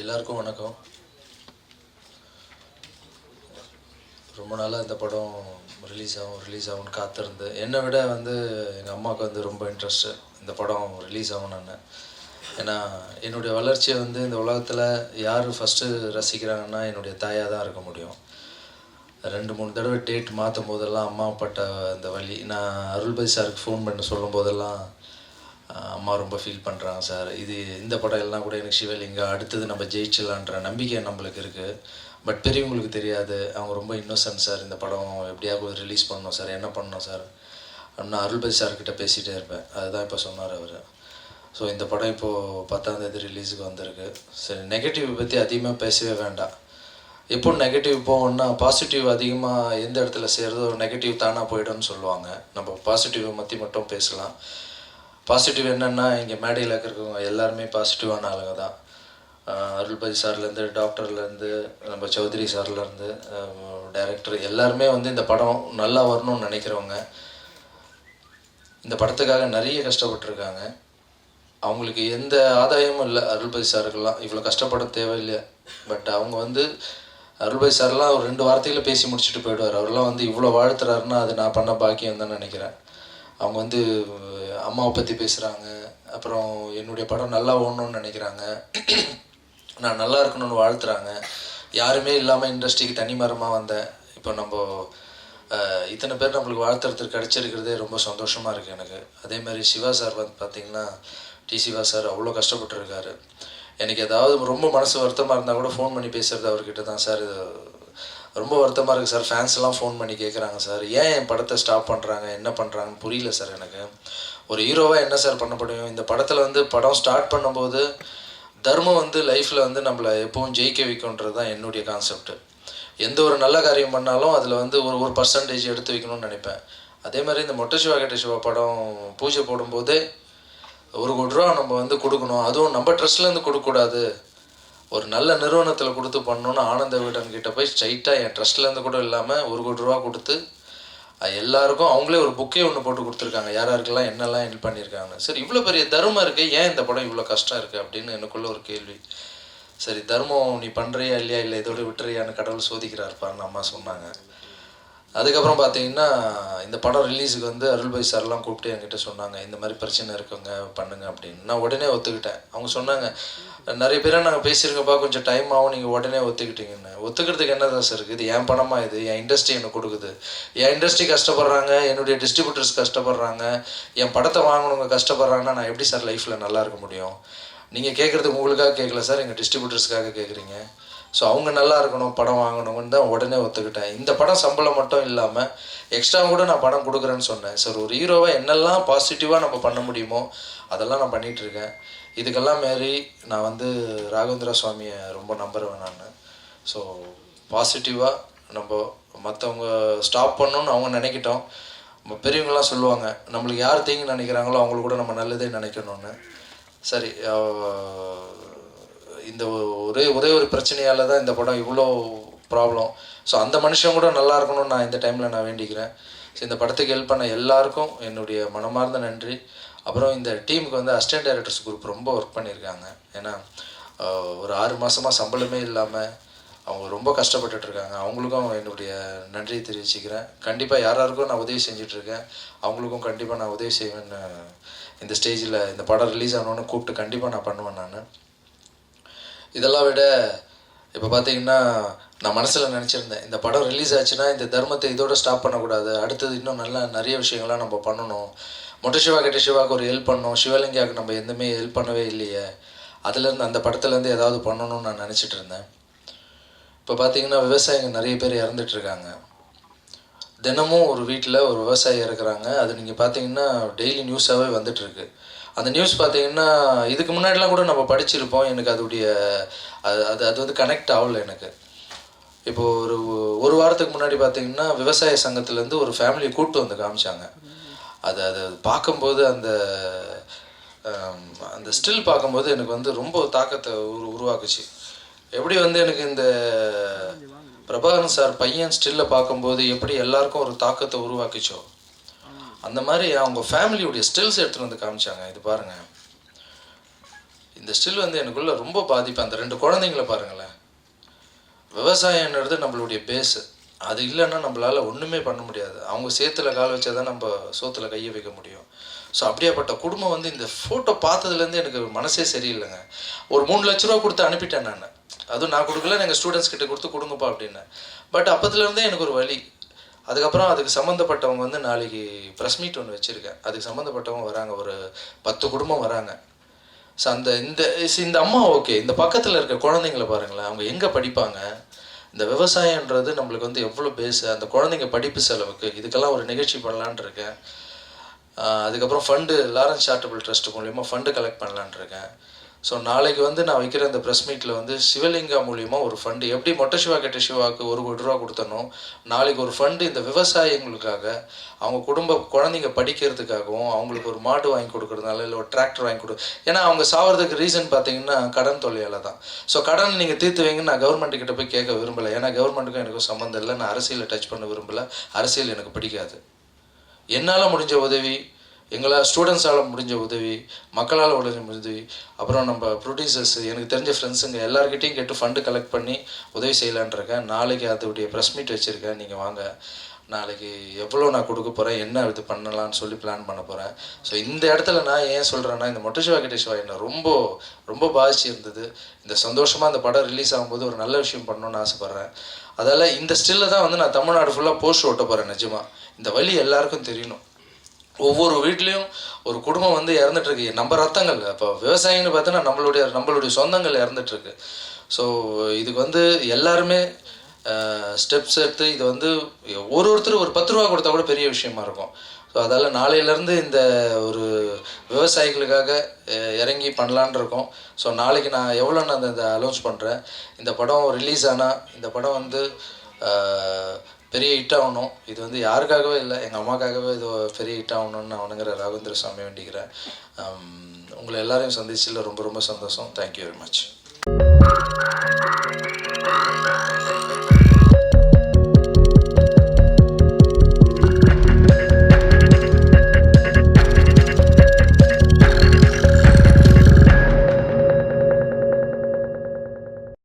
எல்லாருக்கும் வணக்கம். ரொம்ப நாளாக இந்த படம் ரிலீஸ் ஆகும் ரிலீஸ் ஆகும்னு காத்திருந்து. என்னை விட வந்து எங்கள் அம்மாவுக்கு வந்து ரொம்ப இன்ட்ரெஸ்ட்டு இந்த படம் ரிலீஸ் ஆகும் நான். ஏன்னா என்னுடைய வளர்ச்சியை வந்து இந்த உலகத்தில் யார் ஃபஸ்ட்டு ரசிக்கிறாங்கன்னா என்னுடைய தாயாக தான் இருக்க முடியும். ரெண்டு மூணு தடவை டேட் மாற்றும் போதெல்லாம் அம்மா பட்ட அந்த வழி நான் அருள்பதி சாருக்கு ஃபோன் பண்ணி சொல்லும் போதெல்லாம் அம்மா ரொம்ப ஃபீல் பண்ணுறாங்க சார் இது இந்த படம் எல்லாம் கூட எனக்கு சிவலிங்கம் அடுத்தது நம்ம ஜெயிச்சிடலான்ற நம்பிக்கை நம்மளுக்கு இருக்குது பட் பெரியவங்களுக்கு தெரியாது. அவங்க ரொம்ப இன்னோசன்ட் சார் இந்த படம் எப்படியாவது ரிலீஸ் பண்ணணும் சார் என்ன பண்ணணும் சார் நான் அருள்பதி சார்கிட்ட பேசிகிட்டே இருப்பேன். அதுதான் இப்போ சொன்னார் அவர். ஸோ இந்த படம் இப்போது பத்தாம் தேதி ரிலீஸுக்கு வந்திருக்கு. சரி நெகட்டிவ் பற்றி அதிகமாக பேசவே வேண்டாம். எப்போ நெகட்டிவ் போகணும்னா பாசிட்டிவ் அதிகமாக எந்த இடத்துல செய்கிறதோ நெகட்டிவ் தானாக போயிடும்னு சொல்லுவாங்க. நம்ம பாசிட்டிவை பற்றி மட்டும் பேசலாம். பாசிட்டிவ் என்னென்னா இங்கே மேடையில் இருக்கிறவங்க எல்லாருமே பாசிட்டிவான ஆளுங்க தான். அருள்பதி சார்லேருந்து டாக்டர்லேருந்து நம்ம சௌத்ரி சார்லேருந்து டைரக்டர் எல்லாருமே வந்து இந்த படம் நல்லா வரணும்னு நினைக்கிறவங்க இந்த படத்துக்காக நிறைய கஷ்டப்பட்டிருக்காங்க. அவங்களுக்கு எந்த ஆதாயமும் இல்லை. அருள்பதி சாருக்கெல்லாம் இவ்வளோ கஷ்டப்பட தேவையில்லை பட் அவங்க வந்து அருள்பதி சார்லாம் ஒரு ரெண்டு வார்த்தையில் பேசி முடிச்சுட்டு போயிடுவார். அவர்லாம் வந்து இவ்வளோ வாழ்த்துறாருன்னா அது நான் பண்ண பாக்கியம் தான் நினைக்கிறேன். அவங்க வந்து அம்மாவை பற்றி பேசுகிறாங்க அப்புறம் என்னுடைய படம் நல்லா ஓடணும்னு நினைக்கிறாங்க. நான் நல்லா இருக்கணும்னு வாழ்த்துறாங்க. யாருமே இல்லாமல் இண்டஸ்ட்ரிக்கு தனி மரமாக வந்தேன் இப்போ நம்ம இத்தனை பேர் நம்மளுக்கு வாழ்த்துறதுக்கு கிடச்சிருக்கிறதே ரொம்ப சந்தோஷமாக இருக்குது எனக்கு. அதே மாதிரி சிவா சார் வந்து பார்த்திங்கன்னா டி சிவா சார் அவ்வளோ கஷ்டப்பட்டுருக்காரு. எனக்கு ஏதாவது ரொம்ப மனசு வருத்தமாக இருந்தால் கூட ஃபோன் பண்ணி பேசுகிறது அவர்கிட்ட தான் சார். இது ரொம்ப வருத்தமாக இருக்குது சார். ஃபேன்ஸ்லாம் ஃபோன் பண்ணி கேட்குறாங்க சார். ஏன் என் படத்தை ஸ்டாப் பண்ணுறாங்க என்ன பண்ணுறாங்கன்னு புரியல சார் எனக்கு. ஒரு ஹீரோவாக என்ன சார் பண்ண முடியும்? இந்த படத்தில் வந்து படம் ஸ்டார்ட் பண்ணும்போது தர்மம் வந்து லைஃப்பில் வந்து நம்மளை எப்பவும் ஜெயிக்க வைக்கும்ன்றது தான் என்னுடைய கான்செப்ட் எந்த ஒரு நல்ல காரியம் பண்ணாலும் அதில் வந்து ஒரு ஒரு பர்சன்டேஜ் எடுத்து வைக்கணும்னு நினைப்பேன். அதே மாதிரி இந்த மொட்டை சிவா கெட்ட சிவா படம் பூஜை போடும்போதே ஒரு கோடி ரூபா நம்ம வந்து கொடுக்கணும். அதுவும் நம்ம ட்ரஸ்ட்லேருந்து கொடுக்கக்கூடாது. ஒரு நல்ல நிறுவனத்தில் கொடுத்து பண்ணணும்னு ஆனந்த வீடன் கிட்ட போய் ஸ்ட்ரைட்டாக என் ட்ரஸ்ட்லேருந்து கூட இல்லாமல் ஒரு கோடி ரூபா கொடுத்து எல்லாருக்கும் அவங்களே ஒரு புக்கே ஒன்று போட்டு கொடுத்துருக்காங்க. யார் யாருக்கெல்லாம் என்னெல்லாம் ஹெல்ப் பண்ணியிருக்காங்க சரி இவ்வளோ பெரிய தர்மம் இருக்கு ஏன் இந்த படம் இவ்வளோ கஷ்டம் இருக்குது அப்படின்னு எனக்குள்ள ஒரு கேள்வி. சரி தர்மம் நீ பண்ணுறியா இல்லையா? இல்லை இதோட விட்டுறியான்னு கடவுள் சோதிக்கிறாருப்பான்னு அம்மா சொன்னாங்க. அதுக்கப்புறம் பார்த்தீங்கன்னா இந்த படம் ரிலீஸுக்கு வந்து அருள்பாய் சார்லாம் கூப்பிட்டு என்கிட்ட சொன்னாங்க இந்த மாதிரி பிரச்சனை இருக்குங்க பண்ணுங்க அப்படின்னு. நான் உடனே ஒத்துக்கிட்டேன். அவங்க சொன்னாங்க நிறைய பேரை நாங்கள் பேசியிருக்கப்பா கொஞ்சம் டைம் ஆகும் நீங்கள் உடனே ஒத்துக்கிட்டீங்கன்னு. ஒத்துக்கிறதுக்கு என்ன தான் சார் இருக்குது? என் பணமாக இது? என் இண்டஸ்ட்ரி எனக்கு கொடுக்குது? என் இண்டஸ்ட்ரி கஷ்டப்படுறாங்க என்னுடைய டிஸ்ட்ரிபியூட்டர்ஸ் கஷ்டப்படுறாங்க என் படத்தை வாங்கணுங்க கஷ்டப்படுறாங்கன்னா நான் எப்படி சார் லைஃப்பில் நல்லா இருக்க முடியும்? நீங்கள் கேட்குறது உங்களுக்காக கேட்கல சார் எங்கள் டிஸ்ட்ரிபியூட்டர்ஸ்க்காக கேட்குறீங்க ஸோ அவங்க நல்லா இருக்கணும் படம் வாங்கணும்னு தான் உடனே ஒத்துக்கிட்டேன். இந்த படம் சம்பளம் மட்டும் இல்லாமல் எக்ஸ்ட்ரா கூட நான் படம் கொடுக்குறேன்னு சொன்னேன். சார் ஒரு ஹீரோவை என்னெல்லாம் பாசிட்டிவாக நம்ம பண்ண முடியுமோ அதெல்லாம் நான் பண்ணிகிட்ருக்கேன் இதுக்கெல்லாம் மாரி நான் வந்து ராகவேந்திரா சுவாமியை ரொம்ப நம்புறேன் நான். ஸோ பாசிட்டிவாக நம்ம மற்றவங்க ஸ்டாப் பண்ணணும்னு அவங்க நினைக்கிட்டோம். நம்ம பெரியவங்களாம் சொல்லுவாங்க நம்மளுக்கு யார் தீங்கு நினைக்கிறாங்களோ அவங்களுக்கு கூட நம்ம நல்லதே நினைக்கணும்னு. சரி இந்த ஒரே ஒரே ஒரு பிரச்சனையால் தான் இந்த படம் இவ்வளோ ப்ராப்ளம் ஸோ அந்த மனுஷன் கூட நல்லா இருக்கணும்னு நான் இந்த டைமில் நான் வேண்டிக்கிறேன். ஸோ இந்த படத்துக்கு ஹெல்ப் பண்ண எல்லாருக்கும் என்னுடைய மனமார்ந்த நன்றி. அப்புறம் இந்த டீமுக்கு வந்து அசிஸ்டன்ட் டைரக்டர்ஸ் குரூப் ரொம்ப ஒர்க் பண்ணியிருக்காங்க. ஏன்னா ஒரு ஆறு மாதமாக சம்பளமே இல்லாமல் அவங்க ரொம்ப கஷ்டப்பட்டுட்டு இருக்காங்க. அவங்களுக்கும் என்னுடைய நன்றியை தெரிவிச்சுக்கிறேன். கண்டிப்பாக யாராருக்கும் நான் உதவி செஞ்சிட்ருக்கேன் அவங்களுக்கும் கண்டிப்பாக நான் உதவி செய்வேன்னு இந்த ஸ்டேஜில் இந்த படம் ரிலீஸ் ஆனோன்னு கூப்பிட்டு கண்டிப்பாக நான் பண்ணுவேன் நான். இதெல்லாம் விட இப்போ பார்த்தீங்கன்னா நான் மனசில் நினச்சிருந்தேன் இந்த படம் ரிலீஸ் ஆச்சுன்னா இந்த தர்மத்தை இதோட ஸ்டாப் பண்ணக்கூடாது. அடுத்தது இன்னும் நல்லா நிறைய விஷயங்கள்லாம் நம்ம பண்ணணும். மொட்டை சிவா கிட்ட சிவாவுக்கு ஒரு ஹெல்ப் பண்ணோம். சிவலிங்காவுக்கு நம்ம எதுவுமே ஹெல்ப் பண்ணவே இல்லையே. அதுலேருந்து அந்த படத்துலேருந்து ஏதாவது பண்ணணும்னு நான் நினச்சிட்டு இருந்தேன். இப்போ பார்த்தீங்கன்னா விவசாயிங்க நிறைய பேர் இறந்துட்டு இருக்காங்க. தினமும் ஒரு வீட்டில் ஒரு விவசாயி இறக்குறாங்க. அது நீங்கள் பார்த்தீங்கன்னா டெய்லி நியூஸாகவே வந்துட்டுருக்கு அந்த நியூஸ் பார்த்தீங்கன்னா இதுக்கு முன்னாடிலாம் கூட நம்ம படிச்சிருப்போம். எனக்கு அதோடைய அது அது அது வந்து கனெக்ட் ஆகல எனக்கு. இப்போ ஒரு ஒரு வாரத்துக்கு முன்னாடி பார்த்தீங்கன்னா விவசாய சங்கத்துலேருந்து ஒரு ஃபேமிலியை கூப்பிட்டு வந்து காமிச்சாங்க. அது அது பார்க்கும்போது அந்த அந்த ஸ்டில் பார்க்கும்போது எனக்கு வந்து ரொம்ப தாக்கத்தை உரு உருவாக்குச்சு. எப்படி வந்து எனக்கு இந்த பிரபாகரன் சார் பையன் ஸ்டில்ல பார்க்கும்போது எப்படி எல்லாருக்கும் ஒரு தாக்கத்தை உருவாக்குச்சோ? அந்த மாதிரி அவங்க ஃபேமிலியுடைய ஸ்டில்ஸ் எடுத்துகிட்டு வந்து காமிச்சாங்க. இது பாருங்க. இந்த ஸ்டில் வந்து எனக்குள்ளே ரொம்ப பாதிப்பு. அந்த ரெண்டு குழந்தைங்கள பாருங்களேன். விவசாயம்ன்றது நம்மளுடைய பேஸு அது இல்லைன்னா நம்மளால் ஒன்றுமே பண்ண முடியாது. அவங்க சேத்துல கால் வச்சா தான் நம்ம சோத்தில் கையை வைக்க முடியும். ஸோ அப்படியாப்பட்ட குடும்பம் வந்து இந்த ஃபோட்டோ பார்த்ததுலேருந்து எனக்கு மனசே சரியில்லைங்க. ஒரு மூணு லட்ச ரூபா கொடுத்து அனுப்பிட்டேன் நான். அதுவும் நான் கொடுக்கல எங்கள் ஸ்டூடெண்ட்ஸ் கிட்ட கொடுத்து கொடுங்கப்பா அப்படின்னு. பட் அப்பத்துலேருந்தே எனக்கு ஒரு வழி அதுக்கப்புறம் அதுக்கு சம்மந்தப்பட்டவங்க வந்து நாளைக்கு ப்ரெஸ் மீட் ஒன்று வச்சுருக்கேன். அதுக்கு சம்மந்தப்பட்டவங்க வராங்க. ஒரு பத்து குடும்பம் வராங்க. ஸோ அந்த இந்த இந்த அம்மா ஓகே இந்த பக்கத்தில் இருக்க குழந்தைங்கள பாருங்களேன். அவங்க எங்கே படிப்பாங்க? இந்த விவசாயன்றது நம்மளுக்கு வந்து எவ்வளோ பேஸு அந்த குழந்தைங்க படிப்பு செலவுக்கு இதுக்கெல்லாம் ஒரு நிகழ்ச்சி பண்ணலான்னு இருக்கேன். அதுக்கப்புறம் ஃபண்டு லாரன்ஸ் சார்ட்டபிள் ட்ரஸ்ட் மூலியமா ஃபண்டு கலெக்ட் பண்ணலான்னு இருக்கேன். ஸோ நாளைக்கு வந்து நான் வைக்கிற இந்த ப்ரெஸ் மீட்டில் வந்து சிவலிங்கா மூலியமாக ஒரு ஃபண்டு எப்படி மொட்டை சிவா கெட்ட சிவாவுக்கு ஒரு கோடி ரூபா கொடுத்தனோ நாளைக்கு ஒரு ஃபண்டு இந்த விவசாயிங்களுக்காக அவங்க குடும்ப குழந்தைங்க படிக்கிறதுக்காகவும் அவங்களுக்கு ஒரு மாடு வாங்கி கொடுக்குறதுனால இல்லை ஒரு டிராக்டர் வாங்கி கொடு ஏன்னா அவங்க சாவறதுக்கு ரீசன் பார்த்தீங்கன்னா கடன் தொல்லையால் தான். ஸோ கடன் நீங்கள் தீர்த்து வைங்கன்னு நான் கவர்மெண்ட் கிட்ட போய் கேட்க விரும்பலை. ஏன்னா கவர்மெண்ட்டுக்கும் எனக்கும் சம்மந்தம் இல்லை. நான் அரசியலை டச் பண்ண விரும்பலை. அரசியல் எனக்கு பிடிக்காது. என்னால் முடிஞ்ச உதவி எங்களால் ஸ்டூடெண்ட்ஸால் முடிஞ்ச உதவி மக்களால் உடஞ்ச உதவி அப்புறம் நம்ம ப்ரொடியூசர்ஸ் எனக்கு தெரிஞ்ச ஃப்ரெண்ட்ஸுங்க எல்லாருக்கிட்டையும் கேட்டு ஃபண்டு கலெக்ட் பண்ணி உதவி செய்யலான்ருக்கேன் நாளைக்கு அதோடைய ப்ரெஸ் மீட் வச்சுருக்கேன். நீங்கள் வாங்க. நாளைக்கு எவ்வளோ நான் கொடுக்க போகிறேன் என்ன இது பண்ணலாம்னு சொல்லி பிளான் பண்ண போகிறேன் ஸோ இந்த இடத்துல நான் ஏன் சொல்கிறேன்னா இந்த மொட்டசிவா கிட்ட சிவா ரொம்ப ரொம்ப பாதிச்சு இருந்தது. இந்த சந்தோஷமாக அந்த படம் ரிலீஸ் ஆகும்போது ஒரு நல்ல விஷயம் பண்ணணும்னு ஆசைப்பட்றேன். அதால் இந்த ஸ்டில்ல தான் வந்து நான் தமிழ்நாடு ஃபுல்லாக போஸ்ட் ஓட்ட போகிறேன் நிஜமாக இந்த வழி எல்லாருக்கும் தெரியணும். ஒவ்வொரு வீட்லேயும் ஒரு குடும்பம் வந்து இறந்துட்டுருக்கு. நம்ம ரத்தங்கள் இப்போ விவசாயின்னு பார்த்தோன்னா நம்மளுடைய நம்மளுடைய சொந்தங்கள் இறந்துட்டுருக்கு. ஸோ இதுக்கு வந்து எல்லாருமே ஸ்டெப்ஸ் எடுத்து இது வந்து ஒரு ஒருத்தர் ஒரு பத்து ரூபா கொடுத்தா கூட பெரிய விஷயமா இருக்கும். ஸோ அதால் நாளையிலேருந்து இந்த ஒரு விவசாயிகளுக்காக இறங்கி பண்ணலான் இருக்கோம். ஸோ நாளைக்கு நான் எவ்வளோ நான் இந்த அலௌன்ஸ் பண்ணுறேன் இந்த படம் ரிலீஸ் ஆனால் இந்த படம் வந்து பெரிய ஹிட்டாக ஆகணும். இது வந்து யாருக்காகவே இல்லை எங்கள் அம்மாக்காகவே இது பெரிய ஹிட்டாக ஆகணும்னு நான் வணங்குற ராகவேந்திர சாமி வேண்டிக்கிறேன். உங்களை எல்லாரையும் சந்திச்சில் ரொம்ப ரொம்ப சந்தோஷம். Thank you very much